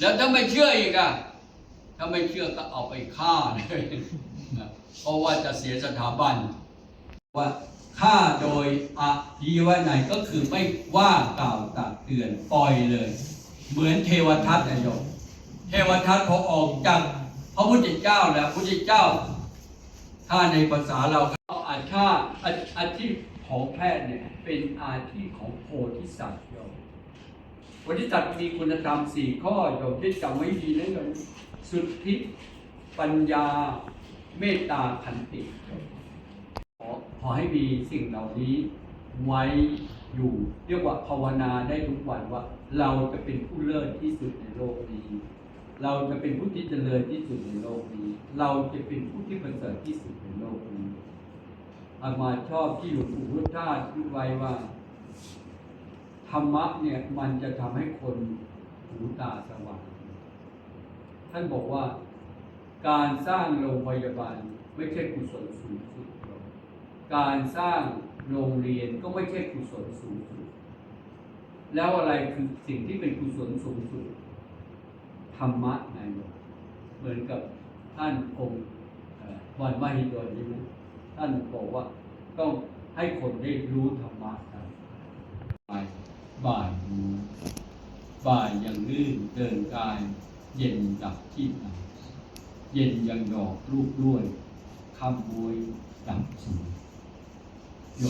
แล้วถ้าไม่เชื่ออีกอะ ถ้าไม่เชื่อก็เอาไปฆ่าเลย เพราะว่าจะเสียสถาบัน ว่าฆ่าโดยอภิวันัยก็คือไม่ว่ากล่าวตักเตือนปล่อยเลย เหมือนเทวทัตนายโยมเทวทัตพอออกจากพระพุทธเจ้าแล้วพระพุทธเจ้า ถ้าในภาษาเราเขาอาชาอาอาชีพของแพทย์เนี่ยเป็นอาชีพของโพธิสัตว์โยมโพธิสัตว์มีคุณธรรมสี่ข้อโยมที่จำไว้ดีนะโยมสุทธิปัญญาเมตตาขันติขอข อให้มีสิ่งเหล่านี้ไว้อยู่ เรียกว่าภาวนาได้ทุกวันว่า เราจะเป็นผู้เลิศที่สุดในโลกนี้ เราจะเป็นผู้ที่เจริญที่สุดในโลกนี้ เราจะเป็นผู้ที่ประเสริฐที่สุดในโลกนี้อามาชอบที่หลวงปู่พุทธทาสพูดไว้ว่า ธรรมะเนี่ยมันจะทำให้คนหูตาสว่างท่านบอกว่า การสร้างโรงพยาบาลไม่ใช่กุศลสูงสุด การสร้างโรงเรียนก็ไม่ใช่กุศลสูงสุด แล้วอะไรคือสิ่งที่เป็นกุศลสูงสุด ธรรมะไงโยมเหมือนกับท่านองค์วันมหิดลใช่ไหมท่านบอกว่าต้องให้คนได้รู้ธรรมะกันบ่ายบ่ายหูบ่ายยังลื่นเดินกาย เย็นดับที่ตาเย็นยังดอกลูกด้วยคำบวยดับสูง 有